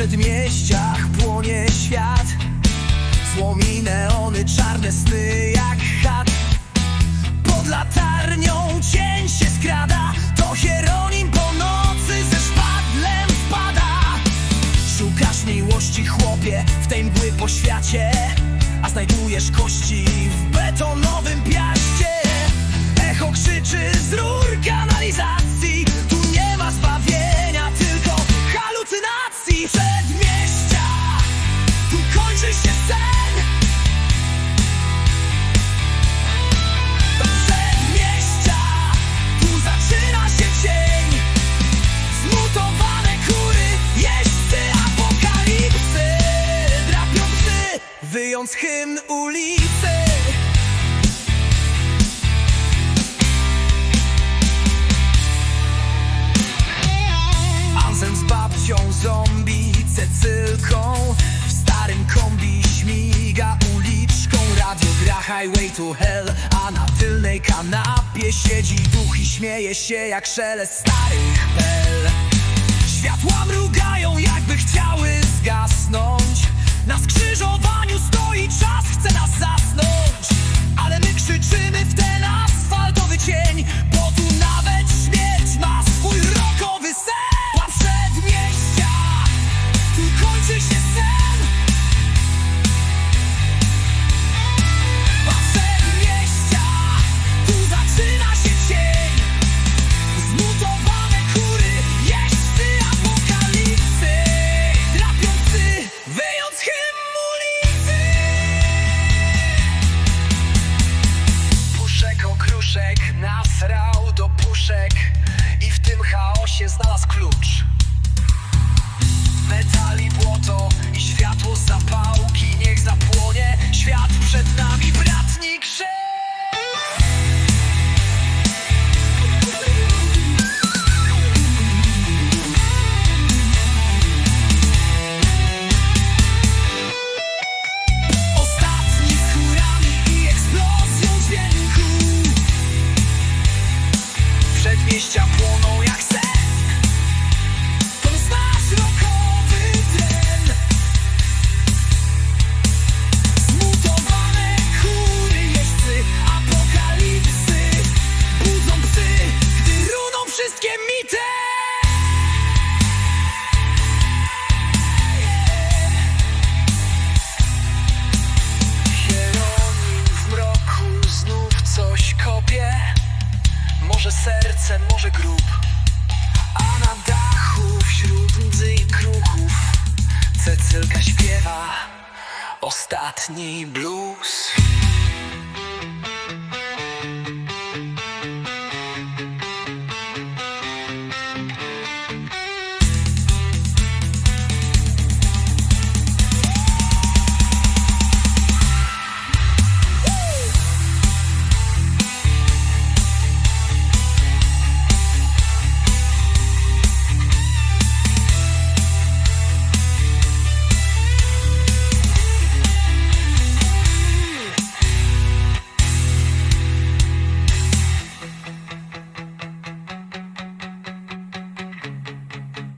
przedmieściach płonie świat. Złomi neony, czarne sny jak chat. Pod latarnią cień się skrada. To Hieronim po nocy ze szpadlem wpada Szukasz miłości chłopie w tej mgły po świecie A znajdujesz kości wyjąc hymn ulicy. Anselm z babcią zombie Cecylką W starym kombi śmiga uliczką. Radio gra Highway to Hell A na tylnej kanapie siedzi duch i śmieje się jak szelest starych bel nasrał do puszek I w tym chaosie znalazł wyjścia może grób A na dachu wśród łzy i kruchów Cecylka śpiewa Ostatni blues